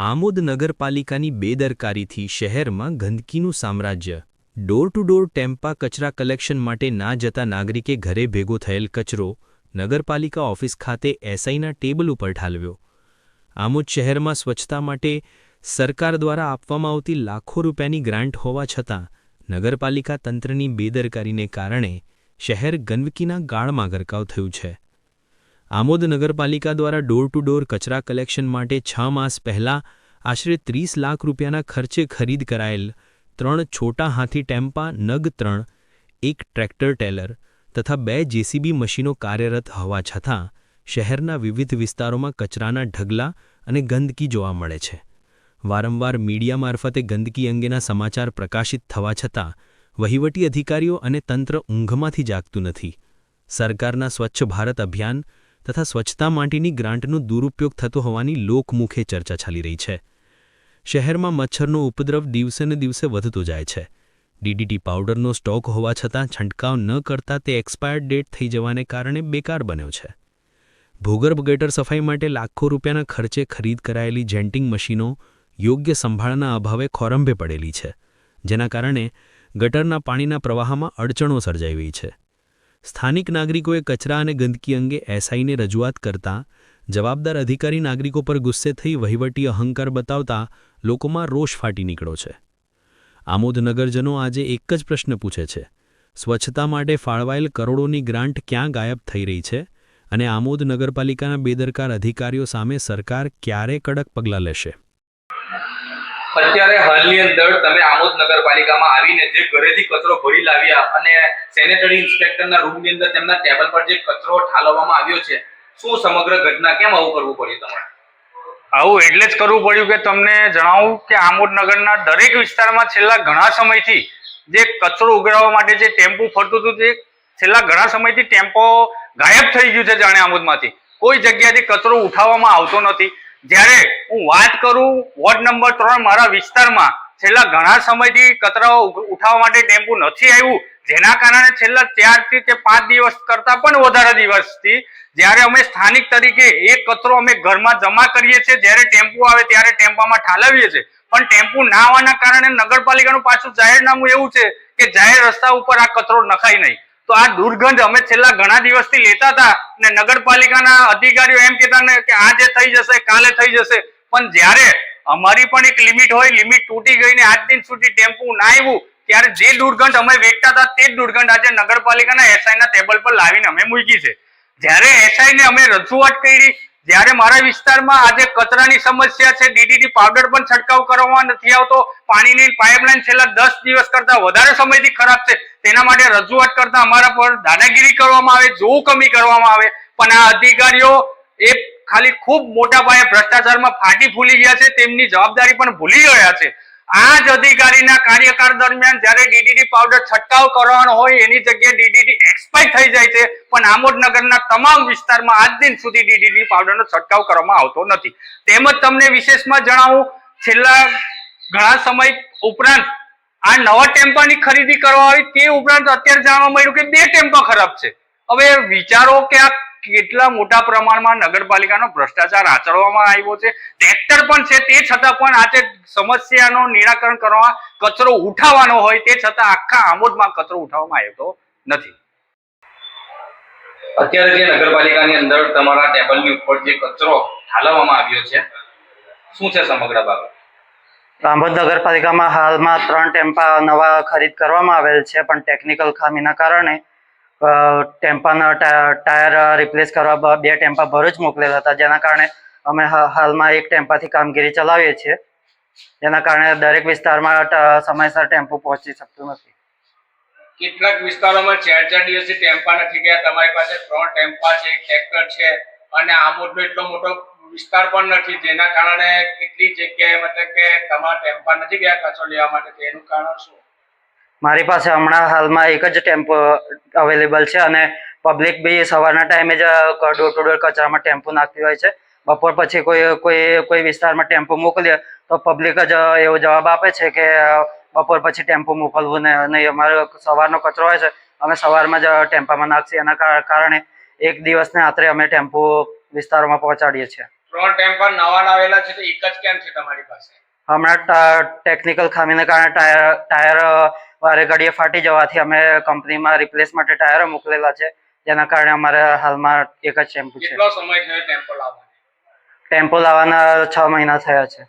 આમોદ નગરપાલિકાની બેદરકારીથી શહેરમાં ગંદકીનું સામ્રાજ્ય. ડોર ટુ ડોર ટેમ્પા કચરા કલેક્શન માટે ના જતા નાગરિકે ઘરે ભેગો થયેલ કચરો નગરપાલિકા ઓફિસ ખાતે એસઆઈના ટેબલ ઉપર ઠાલવ્યો આમોદ શહેરમાં સ્વચ્છતા માટે સરકાર દ્વારા આપવામાં આવતી લાખો રૂપિયાની ગ્રાન્ટ હોવા છતાં નગરપાલિકા તંત્રની બેદરકારીને કારણે શહેર ગંદકીના ગાળમાં ગરકાવ થયું છે. આમોદ નગરપાલિકા દ્વારા ડોર ટુ ડોર કચરા કલેક્શન માટે છ માસ પહેલાં આશરે ત્રીસ લાખ રૂપિયાના ખર્ચે ખરીદ કરાયેલ ત્રણ છોટા હાથી ટેમ્પા નગ ત્રણ, એક ટ્રેક્ટર ટેલર તથા બે જેસીબી મશીનો કાર્યરત હોવા છતાં શહેરના વિવિધ વિસ્તારોમાં કચરાના ઢગલા અને ગંદકી જોવા મળે છે. વારંવાર મીડિયા મારફતે ગંદકી અંગેના સમાચાર પ્રકાશિત થવા છતાં વહીવટી અધિકારીઓ અને તંત્ર ઊંઘમાંથી જાગતું નથી. સરકારના સ્વચ્છ ભારત અભિયાન તથા સ્વચ્છતા માટેની ગ્રાન્ટનો દુરુપયોગ થતો હોવાની લોકમુખે ચર્ચા ચાલી રહી છે. શહેરમાં મચ્છરનો ઉપદ્રવ દિવસેને દિવસે વધતો જાય છે. ડીડીટી પાવડરનો સ્ટોક હોવા છતાં છંટકાવ ન કરતા તે એક્સપાયર્ડ ડેટ થઈ જવાને કારણે બેકાર બન્યો છે. ભૂગર્ભ ગટર સફાઈ માટે લાખો રૂપિયાના ખર્ચે ખરીદ કરાયેલી જેન્ટિંગ મશીનો યોગ્ય સંભાળના અભાવે ખોરંભે પડેલી છે, જેના કારણે ગટરના પાણીના પ્રવાહમાં અડચણો સર્જાઈ રહી છે. સ્થાનિક નાગરિકોએ કચરા અને ગંદકી અંગે એસઆઈને રજૂઆત કરતાં જવાબદાર અધિકારી નાગરિકો પર ગુસ્સે થઈ વહીવટી અહંકાર બતાવતા લોકોમાં રોષ ફાટી નીકળ્યો છે. આમોદ નગરજનો આજે એક જ પ્રશ્ન પૂછે છે. સ્વચ્છતા માટે ફાળવાયેલ કરોડોની ગ્રાન્ટ ક્યાં ગાયબ થઈ રહી છે અને આમોદ નગરપાલિકાના બેદરકાર અધિકારીઓ સામે સરકાર ક્યારે કડક પગલાં લેશે? અત્યારે હાલની અંદર તમે આમોદ નગરપાલિકામાં આવીને જે ઘરેથી કચરો ભરી લાવ્યા અને સેનેટરી ઇન્સ્પેક્ટરના રૂમની અંદર તેમના ટેબલ પર જે કચરો ઠાલવવામાં આવ્યો છે, શું સમગ્ર ઘટના કેમ આવું કરવું પડ્યું તમારે? આવું એટલે જ કરવું પડ્યું કે તમને જણાવું કે આમોદ નગરના દરેક વિસ્તારમાં છેલ્લા ઘણા સમયથી જે કચરો ઉઘરાવવા માટે જે ટેમ્પો ફરતું હતું તે છેલ્લા ઘણા સમયથી ટેમ્પો ગાયબ થઈ ગયું છે જાણે આમોદમાંથી. કોઈ જગ્યાથી કચરો ઉઠાવવામાં આવતો નથી. જ્યારે હું વાત કરું વોર્ડ નંબર ત્રણ મારા વિસ્તારમાં, છેલ્લા ઘણા સમયથી કચરાઓ ઉઠાવવા માટે ટેમ્પો નથી આવ્યું. જેના કારણે છેલ્લા ચારથી તે પાંચ દિવસ કરતા પણ વધારે દિવસથી, જ્યારે અમે સ્થાનિક તરીકે એ કચરો અમે ઘરમાં જમા કરીએ છીએ, જ્યારે ટેમ્પો આવે ત્યારે ટેમ્પામાં ઠાલવીએ છીએ. પણ ટેમ્પો ના આવવાના કારણે નગરપાલિકાનું પાછું જાહેરનામું એવું છે કે જાહેર રસ્તા ઉપર આ કચરો નખાય નહીં. તો આ દુર્ગંધ અમે છેલ્લા ઘણા દિવસથી લેતા હતા અને નગરપાલિકાના અધિકારીઓ એમ કહેતા કે આજે થઈ જશે, કાલે થઈ જશે. પણ જ્યારે અમારી પણ એક લિમિટ હોય, લિમિટ તૂટી ગઈ ને આજ દિન સુધી ટેમ્પુ ના આવ્યું ત્યારે જે દુર્ગંધ અમે વેચતા હતા તે જ દુર્ગંધ આજે નગરપાલિકાના એસઆઈ ના ટેબલ પર લાવીને અમે મૂકી છે. જ્યારે એસઆઈ ને અમે રજૂઆત કરી, જ્યારે મારા વિસ્તારમાં આજે કચરાની સમસ્યા છે, ડીડીટી પાવડર પણ છંટકાવ કરવામાં નથી આવતો, પાણીની પાઇપલાઇન છેલ્લા દસ દિવસ કરતા વધારે સમયથી ખરાબ છે તેના માટે રજૂઆત કરતા અમારા પર દાદાગીરી કરવામાં આવે, જોવું કમી કરવામાં આવે. પણ આ અધિકારીઓ એ ખાલી ખૂબ મોટા પાયે ભ્રષ્ટાચારમાં ફાટી ફૂલી ગયા છે, તેમની જવાબદારી પણ ભૂલી ગયા છે. આ જ અધિકારીના કાર્યકાળ દરમિયાન જ્યારે ડીડીટી પાવડર છંટકાવ કરવાનો હોય, એની જગ્યાએ ડીડીટી એક્સપાયર થઈ જાય છે. પણ આમોદનગરના તમામ વિસ્તારમાં આજ દિન સુધી ડીડીટી પાવડરનો છંટકાવ કરવામાં આવતો નથી. તેમજ તમને વિશેષમાં જણાવું, છેલ્લા ઘણા સમય ઉપરાંત આ નવા ટેમ્પાની ખરીદી કરવા આવી તે ઉપરાંત અત્યારે જાણવા મળ્યું કે બે ટેમ્પા ખરાબ છે. હવે વિચારો કે આ કેટલા મોટા પ્રમાણમાં નગરપાલિકાનો ભ્રષ્ટાચાર આચરવામાં આવ્યો છે. ટ્રેક્ટર પણ છે, તે છતાં પણ આજે સમસ્યાનો નિરાકરણ કરવા કચરો ઉઠાવવાનો હોય તે છતાં આખા આમોદમાં કચરો ઉઠાવવામાં આવ્યો નથી. અત્યારે જે નગરપાલિકાની અંદર તમારા ટેબલની ઉપર જે કચરો ઠાલવવામાં આવ્યો છે, શું છે સમગ્ર બાબત? રામોદ નગરપાલિકામાં હાલમાં ત્રણ ટેમ્પા નવા ખરીદ કરવામાં આવેલ છે, પણ ટેકનિકલ ખામીના કારણે ટેમ્પાના ટાયર રિપ્લેસ કરવા બે ટેમ્પા ભરૂચ મોકલેલા હતા, જેના કારણે અમે હાલમાં એક ટેમ્પાથી કામગીરી ચલાવીએ છીએ. જેના કારણે દરેક વિસ્તારમાં સમયસર ટેમ્પો પહોંચી શકતું નથી. કેટલાક વિસ્તારોમાં ચાર ચાર દિવસથી ટેમ્પા નથી ગયા. તમારી પાસે ત્રણ ટેમ્પા છે, એક ટ્રેક્ટર છે, અને આમોદનો એટલો મોટો વિસ્તાર પણ નથી. જેના કારણે કેટલી જગ્યાએ મતલબ કે તમારા ટેમ્પા નથી ગયા કચરો લેવા માટે, તો એનું કારણ શું? મારી પાસે હમણાં હાલમાં એક જ ટેમ્પો અવેલેબલ છે અને પબ્લિક બી સવારના ટાઈમે જ ડોર ટુ ડોર કચરામાં ટેમ્પો નાખતી હોય છે. બપોર પછી કોઈ કોઈ કોઈ વિસ્તારમાં ટેમ્પો મોકલીએ તો પબ્લિક જ એવો જવાબ આપે છે કે, બપોર પછી ટેમ્પો મોકલવું ને નહીં અમારો સવારનો કચરો હોય છે, અમે સવારમાં જ ટેમ્પામાં નાખીએ. એના કારણે એક દિવસને આત્રે અમે ટેમ્પો વિસ્તારોમાં પહોંચાડીએ છીએ. ત્રણ ટેમ્પા નવા લાવેલા છે તો એક જ કેમ છે તમારી પાસે? હમણાં ટેકનિકલ ખામીને કારણે ટાયર ટાયર વારે ઘડીએ ફાટી જવાથી અમે કંપનીમાં રિપ્લેસ માટે ટાયરો મોકલેલા છે. જેના કારણે અમારે હાલમાં એક જ ટેમ્પો છે. કેટલો સમય થયો ટેમ્પો લાવવાનો? ટેમ્પો લાવવાના છ મહિના થયા છે.